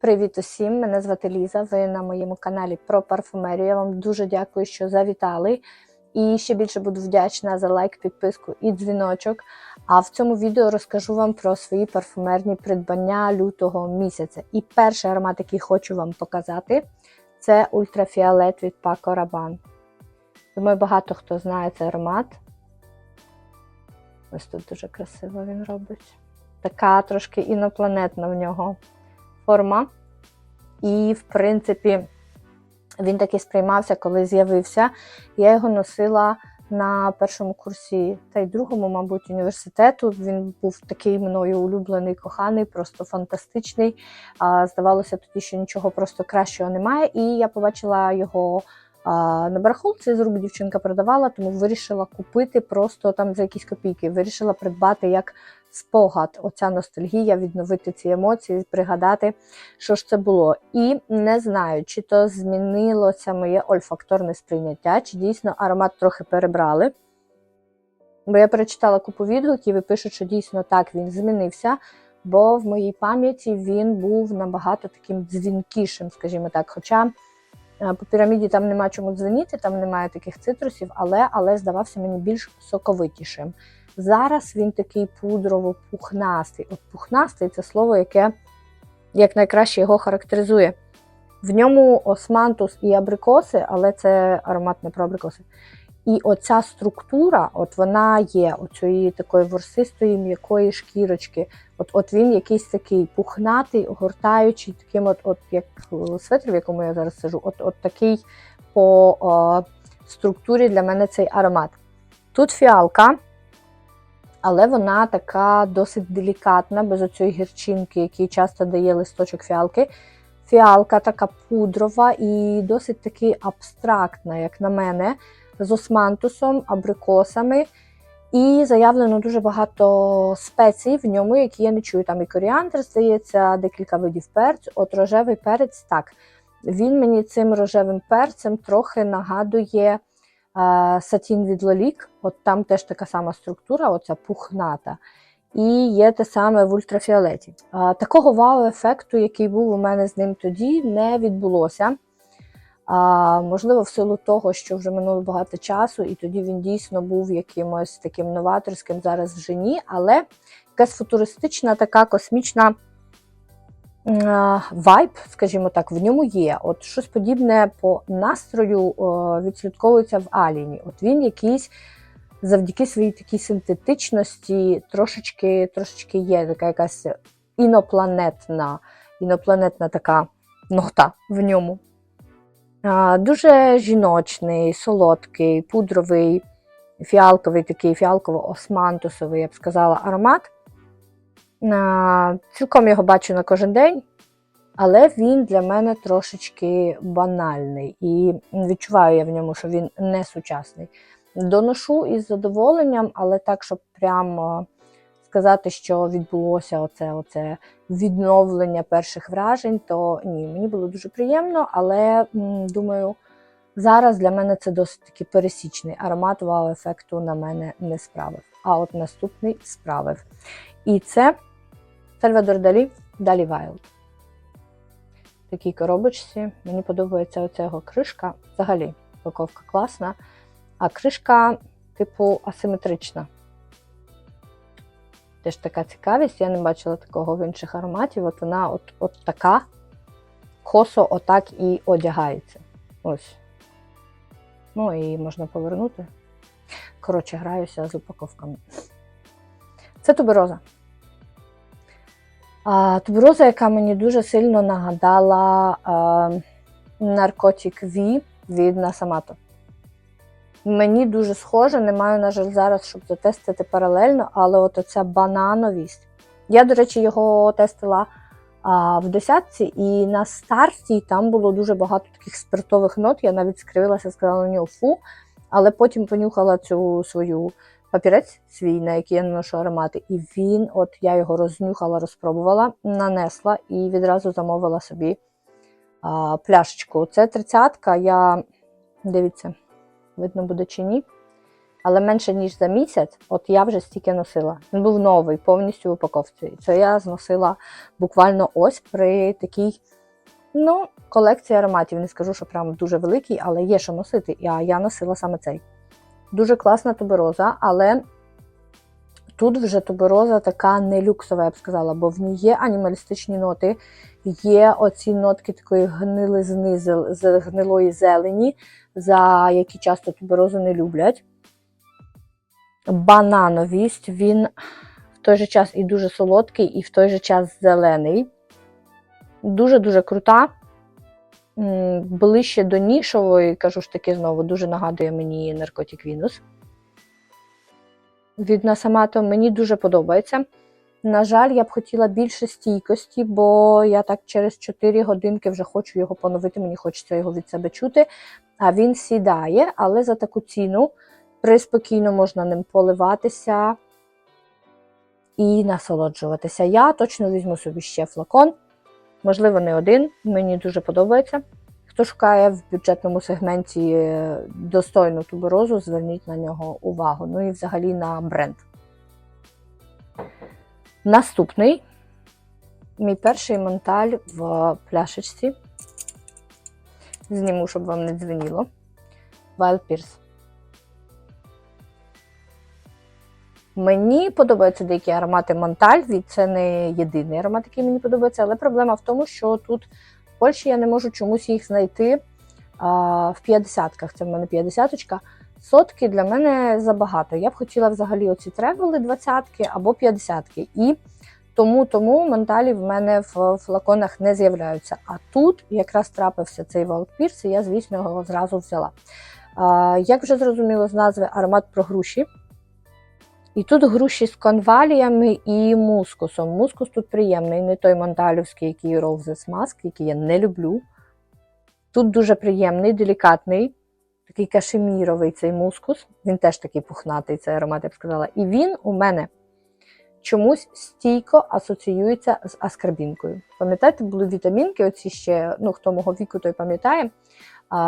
Привіт усім! Мене звати Ліза. Ви на моєму каналі про парфумерію. Я вам дуже дякую, що завітали. І ще більше буду вдячна за лайк, підписку і дзвіночок. А в цьому відео розкажу вам про свої парфумерні придбання лютого місяця. І перший аромат, який хочу вам показати, це ультрафіолет від Paco Rabanne. Думаю, багато хто знає цей аромат. Ось тут дуже красиво він робить. Така трошки інопланетна в нього форма. І, в принципі, він таки сприймався, коли з'явився. Я його носила на першому курсі та й другому, мабуть, університету. Він був такий мною улюблений, коханий, просто фантастичний. Здавалося, тоді що нічого просто кращого немає. І я побачила його. На барахолці з рук дівчинка продавала, тому вирішила купити просто там за якісь копійки. Вирішила придбати як спогад, оця ностальгія, відновити ці емоції, пригадати, що ж це було. І не знаю, чи то змінилося моє ольфакторне сприйняття, чи дійсно аромат трохи перебрали. Бо я перечитала купу відгуків і пишуть, що дійсно так він змінився. Бо в моїй пам'яті він був набагато таким дзвінкішим, скажімо так. Хоча по піраміді там нема чому дзвеніти, там немає таких цитрусів, але, але здавався мені більш соковитішим. Зараз він такий пудрово-пухнастий. От пухнастий це слово, яке як найкраще його характеризує. В ньому османтус і абрикоси, але це аромат не про абрикоси. І оця структура, от вона є оцієї такої ворсистої м'якої шкірочки. От от він якийсь такий пухнатий, огортаючий, таким, от, от як светр, в якому я зараз сижу, от, от такий по о, структурі для мене цей аромат. Тут фіалка, але вона така досить делікатна, без оцієї гірчинки, який часто дає листочок фіалки. Фіалка така пудрова і досить таки абстрактна, як на мене, з османтусом, абрикосами. І заявлено дуже багато спецій в ньому, які я не чую. Там і коріандр, здається, декілька видів перцю. От рожевий перець, так. Він мені цим рожевим перцем трохи нагадує сатін від Лолік, от там теж така сама структура, оця пухната. І є те саме в ультрафіолеті. А, Такого вау-ефекту, який був у мене з ним тоді, не відбулося. А, Можливо, в силу того, що вже минуло багато часу, і тоді він дійсно був якимось таким новаторським зараз вже ні, але якась футуристична, така космічна вайб, скажімо так, в ньому є. От щось подібне по настрою відслідковується в Аліні. От він якийсь завдяки своїй такій синтетичності трошечки трошечки є така якась інопланетна, інопланетна така нота в ньому. Дуже жіночний, солодкий, пудровий, фіалковий такий фіалково-османтусовий, я б сказала, аромат. Цілком його бачу на кожен день, але він для мене трошечки банальний. І відчуваю я в ньому, що він не сучасний. Доношу із задоволенням, але так, щоб прямо сказати, що відбулося оце, оце відновлення перших вражень, то ні, мені було дуже приємно, але думаю, зараз для мене це досить таки пересічний аромат вау-ефекту на мене не справив. А от наступний справив. І це Сальвадор Далі Далі Вайлд. Такій коробочці. Мені подобається оця його кришка. Взагалі, упаковка класна. А кришка, типу, асиметрична. Теж така цікавість, я не бачила такого в інших ароматів. От вона от, от така, косо отак і одягається. Ось. Ну і можна повернути. Коротше, граюся з упаковками. Це тубероза. А, Тубероза, яка мені дуже сильно нагадала а, наркотик V від Насамато. Мені дуже схоже, не маю, на жаль, зараз, щоб затестити паралельно, але от оця банановість. Я, до речі, його тестила а, в десятці, і на старті там було дуже багато таких спиртових нот. Я навіть скривилася, сказала на нього фу, але потім понюхала цю свою папірець свій, на який я наношу аромати, і він, от я його рознюхала, розпробувала, нанесла і відразу замовила собі а, пляшечку. Це тридцятка, я, дивіться, видно буде чи ні. Але менше ніж за місяць, от я вже стільки носила. Він був новий, повністю в упаковці. Це я зносила буквально ось при такій ну, колекції ароматів. Не скажу, що прям дуже великий, але є що носити. А я носила саме цей. Дуже класна тубероза, але тут вже тубероза така не люксова, я б сказала, бо в ній є анімалістичні ноти, є оці нотки такої гнилизни, з гнилої зелені, за які часто туберозу не люблять. Банановість, він в той же час і дуже солодкий, і в той же час зелений. Дуже-дуже крута. Ближче до нішової, кажу ж таки знову, дуже нагадує мені Наркотік Вінус. Від Насамато мені дуже подобається. На жаль, я б хотіла більше стійкості, бо я так через 4 годинки вже хочу його поновити, мені хочеться його від себе чути. А він сідає, але за таку ціну приспокійно можна ним поливатися і насолоджуватися. Я точно візьму собі ще флакон, можливо, не один. Мені дуже подобається. Хто шукає в бюджетному сегменті е, достойну туберозу, зверніть на нього увагу. Ну і взагалі на бренд. Наступний мій перший монталь в пляшечці. Зніму, щоб вам не дзвеніло. Wild Pierce. Мені подобаються деякі аромати Монталь. Це не єдиний аромат, який мені подобається, але проблема в тому, що тут Польщі я не можу чомусь їх знайти а, в 50-ках. Це в мене 50-очка. Сотки для мене забагато. Я б хотіла взагалі оці тревели 20-ки або 50-ки. І тому тому монталі в мене в флаконах не з'являються. А тут якраз трапився цей Pierce, і я, звісно, його зразу взяла. А, як вже зрозуміло з назви аромат про груші. І тут груші з конваліями і мускусом. Мускус тут приємний, не той монталівський, який Roses Mask, який я не люблю. Тут дуже приємний, делікатний, такий кашеміровий цей мускус. Він теж такий пухнатий, цей аромат, я б сказала. І він у мене чомусь стійко асоціюється з аскарбінкою. Пам'ятаєте, були вітамінки, оці ще, ну хто мого віку, той пам'ятає,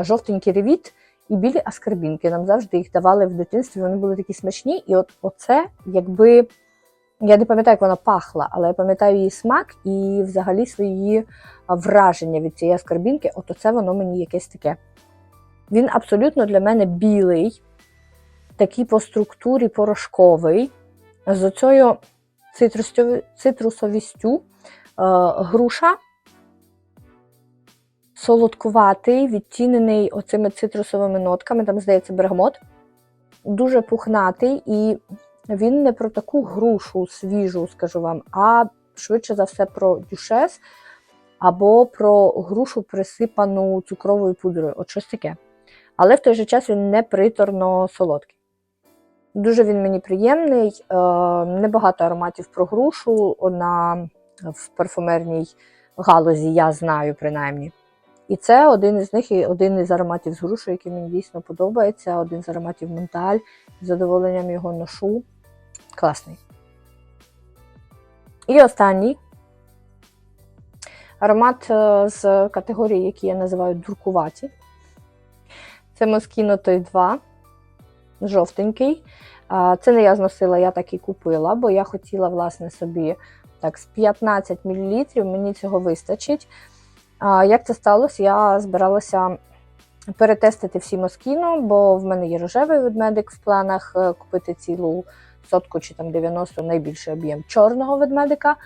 жовтенький ревіт і білі аскарбінки. Нам завжди їх давали в дитинстві, вони були такі смачні. І от оце, якби. Я не пам'ятаю, як вона пахла, але я пам'ятаю її смак і взагалі свої враження від цієї аскарбінки. От оце воно мені якесь таке. Він абсолютно для мене білий, такий по структурі порошковий, з оцею цитрусовістю. Е, груша солодкуватий, відтінений оцими цитрусовими нотками, там, здається, бергамот. Дуже пухнатий, і він не про таку грушу свіжу, скажу вам, а швидше за все про дюшес або про грушу, присипану цукровою пудрою. От щось таке. Але в той же час він не приторно солодкий. Дуже він мені приємний. Е, Небагато ароматів про грушу на, в парфумерній галузі, я знаю, принаймні. І це один із них, і один із ароматів з грушею, який мені дійсно подобається. Один з ароматів Монталь. З задоволенням його ношу. Класний. І останній аромат е, з категорії, які я називаю дуркуваті. Це Moschino Той 2, жовтенький. Це не я зносила, я так і купила, бо я хотіла, власне, собі так, з 15 мл, мені цього вистачить. Як це сталося? Я збиралася перетестити всі Moschino, бо в мене є рожевий ведмедик в планах е, купити цілу сотку чи там 90 найбільший об'єм чорного ведмедика.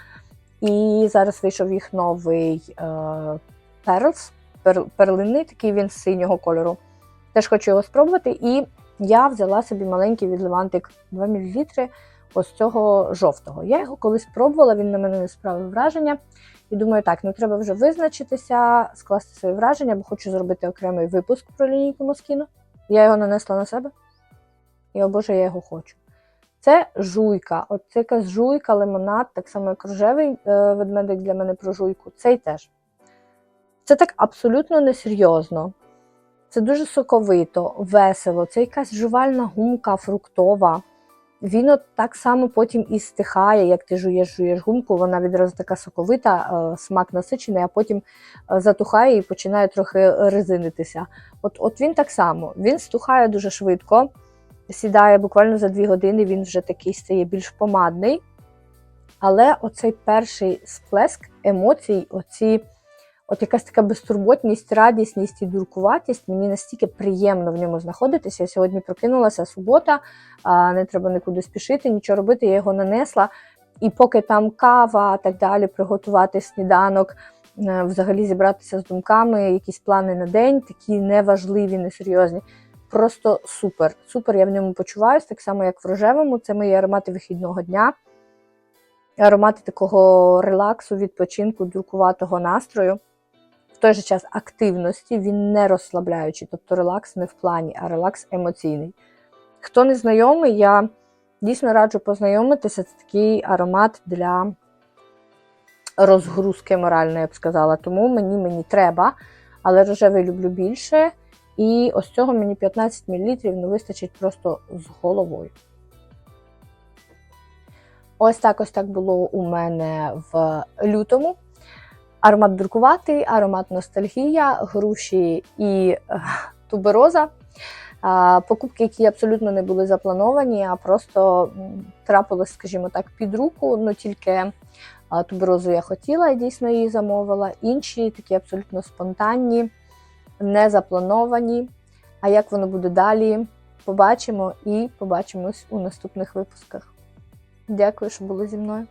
І зараз вийшов їх новий е, Pearls, пер, перлинний, такий він синього кольору. Теж хочу його спробувати. І я взяла собі маленький відливантик 2 мл ось цього жовтого. Я його колись пробувала, він на мене не справив враження. І думаю, так, ну треба вже визначитися, скласти свої враження, бо хочу зробити окремий випуск про лінійку Moschino. Я його нанесла на себе. І, о Боже, я його хочу. Це жуйка. От це якась жуйка, лимонад, так само як рожевий е, ведмедик для мене про жуйку. Цей теж. Це так абсолютно несерйозно. Це дуже соковито, весело. Це якась жувальна гумка фруктова. Він от так само потім і стихає, як ти жуєш, жуєш гумку, вона відразу така соковита, е, смак насичений, а потім е, затухає і починає трохи резинитися. От, от він так само, він стухає дуже швидко. сідає буквально за 2 години, він вже такий стає більш помадний. Але оцей перший сплеск емоцій, оці, от якась така безтурботність, радісність і дуркуватість, мені настільки приємно в ньому знаходитися. Я сьогодні прокинулася субота, не треба нікуди спішити, нічого робити, я його нанесла. І поки там кава, так далі, приготувати сніданок, е, взагалі зібратися з думками, якісь плани на день, такі неважливі, несерйозні. Просто супер. Супер, я в ньому почуваюсь, так само, як в рожевому. Це мої аромати вихідного дня. Аромати такого релаксу, відпочинку, друкуватого настрою. В той же час активності, він не розслабляючий, тобто релакс не в плані, а релакс емоційний. Хто не знайомий, я дійсно раджу познайомитися. Це такий аромат для розгрузки моральної, я б сказала. Тому мені мені треба, але рожевий люблю більше. І ось цього мені 15 мл ну, вистачить просто з головою. Ось так ось так було у мене в лютому. Аромат друкуватий, аромат ностальгія, груші і е, тубероза. Покупки, які абсолютно не були заплановані, а просто трапилось, скажімо так, під руку. Ну тільки а, туберозу я хотіла і дійсно її замовила. Інші такі абсолютно спонтанні, не заплановані. А як воно буде далі, побачимо і побачимось у наступних випусках. Дякую, що були зі мною.